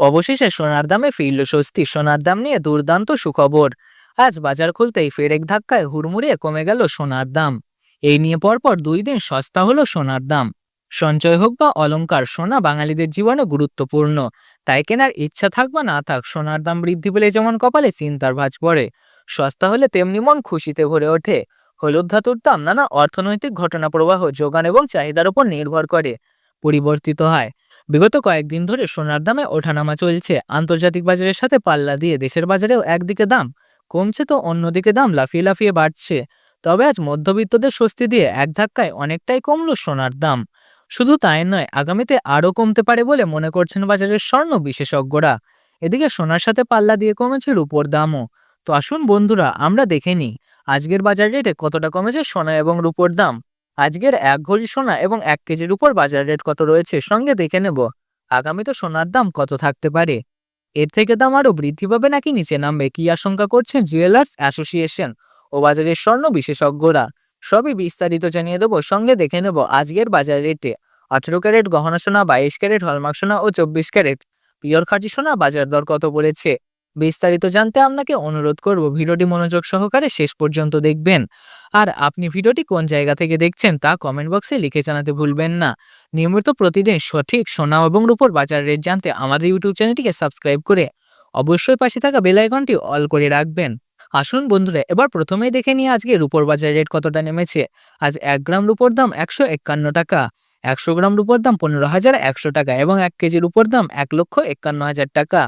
অবশেষে সোনার দামে ফিরল স্বস্তি। সোনার দাম নিয়ে দুর্দান্ত সুখবর। আজ বাজার খুলতেই ফের এক ধাক্কায় হুড়মুড়িয়ে কমে গেল সোনার দাম। এই নিয়ে পরপর দুই দিন সস্তা হলো সোনার দাম। সঞ্চয় হোক বা অলংকার, সোনা বাঙালিদের জীবনে গুরুত্বপূর্ণ। তাই কেনার ইচ্ছা থাক বা না থাক, সোনার দাম বৃদ্ধি পেলে যেমন কপালে চিন্তার ভাঁজ পড়ে, সস্তা হলে তেমনি মন খুশিতে ভরে ওঠে। হলুদ ধাতুর দাম নানা অর্থনৈতিক ঘটনা প্রবাহ যোগান এবং চাহিদার উপর নির্ভর করে, পরিবর্তিত হয়। বিগত কয়েকদিন ধরে সোনার দামে ওঠানামা চলছে। আন্তর্জাতিক বাজারের সাথে পাল্লা দিয়ে দেশের বাজারেও একদিকে দাম কমছে তো অন্যদিকে দাম লাফিয়ে লাফিয়ে বাড়ছে। তবে আজ মধ্যবিত্তদের স্বস্তি দিয়ে এক ধাক্কায় অনেকটাই কমল সোনার দাম। শুধু তাই নয়, আগামীতে আরও কমতে পারে বলে মনে করছেন বাজারের স্বর্ণ বিশেষজ্ঞরা। এদিকে সোনার সাথে পাল্লা দিয়ে কমেছে রূপোর দামও। তো আসুন বন্ধুরা, আমরা দেখে নিই, আজকের বাজার রেটে কতটা কমেছে সোনা এবং রূপোর দাম। আজকের এক ঘড়ি সোনা এবং এক কেজির উপর বাজার রেট কত রয়েছে সঙ্গে দেখে নেব। আগামীতে সোনার দাম কত থাকতে পারে? এর থেকে দাম আরও বৃদ্ধি পাবে নাকি নিচে নামবে কি আশঙ্কা করছেন জুয়েলার্স অ্যাসোসিয়েশন ও বাজারের স্বর্ণ বিশেষজ্ঞরা? সবই বিস্তারিত জানিয়ে দেবো, সঙ্গে দেখে নেব আজকের বাজার রেটে। আঠেরো ক্যারেট গহনা সোনা, বাইশ ক্যারেট হলমার্ক সোনা ও চব্বিশ ক্যারেট। পিওর খাঁটি সোনা বাজার দর কত পড়েছে? বিস্তারিত জানতে আপনাকে অনুরোধ করব ভিডিওটি মনোযোগ সহকারে শেষ পর্যন্ত দেখবেন। আর আপনি ভিডিওটি কোন জায়গা থেকে দেখছেন তা কমেন্ট বক্সে লিখে জানাতে ভুলবেন না। নিয়মিত প্রতিদিন সঠিক সোনা এবং রূপোর বাজার রেট জানতে আমাদের ইউটিউব চ্যানেলটিকে সাবস্ক্রাইব করে অবশ্যই পাশে থাকা বেল আইকনটি অল করে রাখবেন। আসুন বন্ধুরা, এবার প্রথমেই দেখে নিয়ে আজকে রূপোর বাজার রেট কতটা নেমেছে। আজ এক গ্রাম রূপোর দাম একশো একান্ন টাকা, একশো গ্রাম রূপোর দাম পনেরো হাজার একশো টাকা এবং এক কেজির উপর দাম এক লক্ষ একান্ন হাজার টাকা।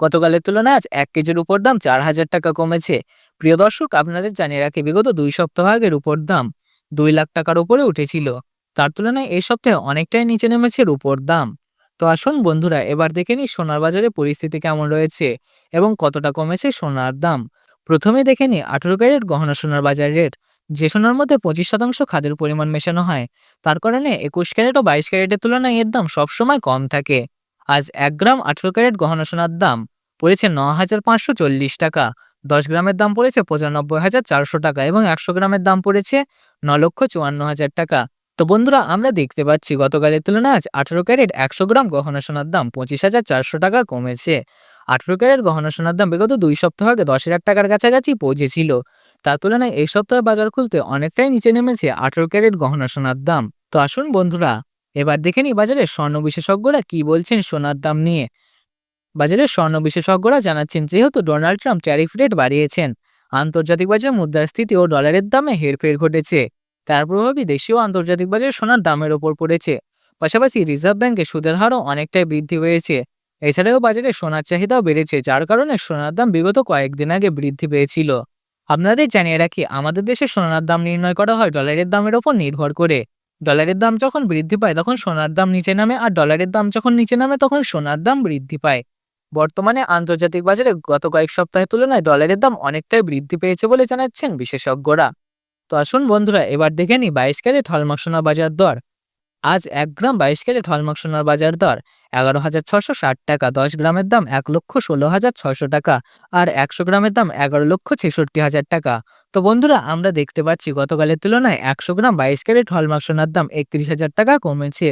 গতকালের তুলনায় আজ এক কেজির উপর দাম চার হাজার টাকা কমেছে। প্রিয় দর্শক, আপনাদের জানিয়ে রাখি, বিগত দুই সপ্তাহ আগের উপর দাম দুই লাখ টাকার উপরে উঠেছিল। তার তুলনায় এই সপ্তাহে অনেকটাই নিচে নেমেছে রূপোর দাম। তো আসুন বন্ধুরা, এবার দেখে নিই সোনার বাজারে পরিস্থিতি কেমন রয়েছে এবং কতটা কমেছে সোনার দাম। প্রথমে দেখে নিই, আঠেরো ক্যারেট গহনা সোনার বাজার রেট। যে সোনার মধ্যে পঁচিশ শতাংশ খাদের পরিমাণ মেশানো হয়, তার কারণে একুশ ক্যারেট ও বাইশ ক্যারেটের তুলনায় এর দাম সবসময় কম থাকে। আজ এক গ্রাম আঠেরো ক্যারেট গহনা সোনার দাম পড়েছে ন হাজার পাঁচশো চল্লিশ টাকা। দশ গ্রামের দাম পড়েছে পঁচানব্বই হাজার চারশো টাকা এবং একশো গ্রামের দাম পড়েছে ন লক্ষ চুয়ান্ন হাজার টাকা। তো বন্ধুরা, আমরা দেখতে পাচ্ছি গতকালের তুলনায় আজ আঠেরো ক্যারেট একশো গ্রাম গহনা সোনার দাম পঁচিশ হাজার চারশো টাকা কমেছে। আঠেরো ক্যারেট গহনা সোনার দাম বিগত দুই সপ্তাহ আগে দশ হাজার টাকার কাছাকাছি পৌঁছেছিল। তার তুলনায় এই সপ্তাহে বাজার খুলতে অনেকটাই নিচে নেমেছে আঠেরো ক্যারেট গহনা সোনার দাম। তো আসুন বন্ধুরা এবার দেখে নিই বাজারে স্বর্ণ বিশেষজ্ঞরা কি বলছেন সোনার দাম নিয়ে। বাজারে স্বর্ণ বিশেষজ্ঞরা জানাচ্ছেন, যেহেতু ডোনাল্ড ট্রাম্প ট্যারিফ রেট বাড়িয়েছেন, আন্তর্জাতিক বাজারে মুদ্রাস্ফীতি ও ডলারের দামে হেরফের ঘটেছে। তার প্রভাবই দেশীয় আন্তর্জাতিক বাজারে সোনার দামের ওপর পড়েছে। পাশাপাশি রিজার্ভ ব্যাংকে সুদের হারও অনেকটাই বৃদ্ধি হয়েছে এছাড়াও বাজারে সোনার চাহিদাও বেড়েছে, যার কারণে সোনার দাম বিগত কয়েকদিন আগে বৃদ্ধি পেয়েছিল। আপনাদের জানিয়ে রাখি, আমাদের দেশে সোনার দাম নির্ণয় করা হয় ডলারের দামের ওপর নির্ভর করে। ডলারের দাম যখন বৃদ্ধি পায়, তখন সোনার দাম নিচে নামে, আর ডলারের দাম যখন নিচে নামে, তখন সোনার দাম বৃদ্ধি পায়। বর্তমানে আন্তর্জাতিক বাজারে গত কয়েক সপ্তাহের তুলনায় ডলারের দাম অনেকটাই বৃদ্ধি পেয়েছে বলে জানাচ্ছেন বিশেষজ্ঞরা। তো আসুন বন্ধুরা, এবার দেখে নিই বাইশ ক্যারেট হলমার্ক সোনার বাজার দর। আজ এক গ্রাম বাইশ ক্যারেট হলমার্ক সোনার বাজার দর। এগারো হাজার ছশো ষাট টাকা, দশ গ্রামের দাম এক লক্ষ ষোলো হাজার ছশো টাকা আর একশো গ্রামের দাম এগারো লক্ষ ছেষট্টি হাজার টাকা। তো বন্ধুরা, আমরা দেখতে পাচ্ছি গতকালের তুলনায় একশো গ্রাম বাইশ ক্যারেট হলমার্ক সোনার দাম একত্রিশ হাজার টাকা কমেছে।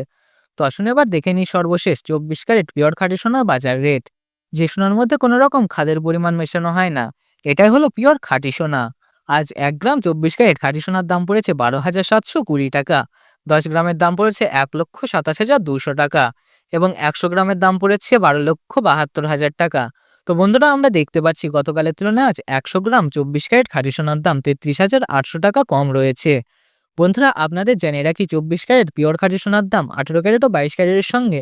তো আসুন এবার দেখে নিই সর্বশেষ চব্বিশ ক্যারেট পিওর খাঁটি সোনা বাজার রেট। যে সোনার মধ্যে কোনো রকম খাদের পরিমাণ মেশানো হয় না, এটাই হলো পিওর খাঁটি সোনা। আজ এক গ্রাম চব্বিশ ক্যারেট খাঁটি সোনার দাম পড়েছে বারো হাজার সাতশো কুড়ি টাকা, দশ গ্রামের দাম পড়েছে এক লক্ষ সাতাশ হাজার দুশো টাকা। এবং একশো গ্রামের দাম পড়েছে বারো লক্ষ বাহাত্তর হাজার টাকা। তো বন্ধুরা, আমরা দেখতে পাচ্ছি গতকালের তুলনায় আজ একশো গ্রাম চব্বিশ ক্যারেট খাঁটি সোনার দাম তেত্রিশ হাজার আটশো টাকা কম রয়েছে। বন্ধুরা, আপনাদের জেনে রাখি চব্বিশ ক্যারেট পিওর খাঁটি সোনার দাম আঠেরো ক্যারেট ও বাইশ ক্যারেটের সঙ্গে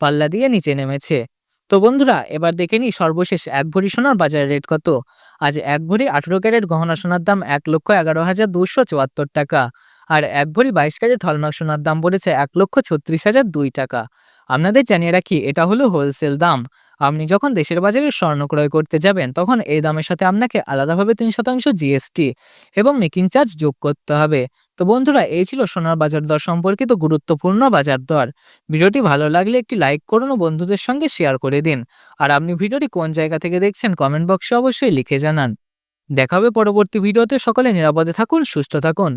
পাল্লা দিয়ে নিচে নেমেছে। তো বন্ধুরা, এবার দেখে নিই সর্বশেষ এক ভরি সোনার বাজার রেট কত। আজ এক ভরি আঠেরো ক্যারেট গহনা সোনার দাম এক লক্ষ এগারো হাজার দুশো চুয়াত্তর টাকা। আর এক ভরি বাইশ ক্যারেট হলমার্ক সোনার দাম পড়েছে এক লক্ষ ছত্রিশ হাজার দুই টাকা। আপনাদের জানিয়ে রাখি, এটা হলো হোলসেল দাম। আপনি যখন দেশের বাজারে স্বর্ণ ক্রয় করতে যাবেন, তখন এই দামের সাথে আপনাকে আলাদাভাবে তিন শতাংশ জিএসটি এবং মেকিং চার্জ যোগ করতে হবে। তো বন্ধুরা, এই ছিল সোনার বাজার দর সম্পর্কিত গুরুত্বপূর্ণ বাজার দর। ভিডিওটি ভালো লাগলে একটি লাইক করুন ও বন্ধুদের সঙ্গে শেয়ার করে দিন। আর আপনি ভিডিওটি কোন জায়গা থেকে দেখছেন কমেন্ট বক্সে অবশ্যই লিখে জানান। দেখা হবে পরবর্তী ভিডিওতে সকলে নিরাপদে থাকুন, সুস্থ থাকুন।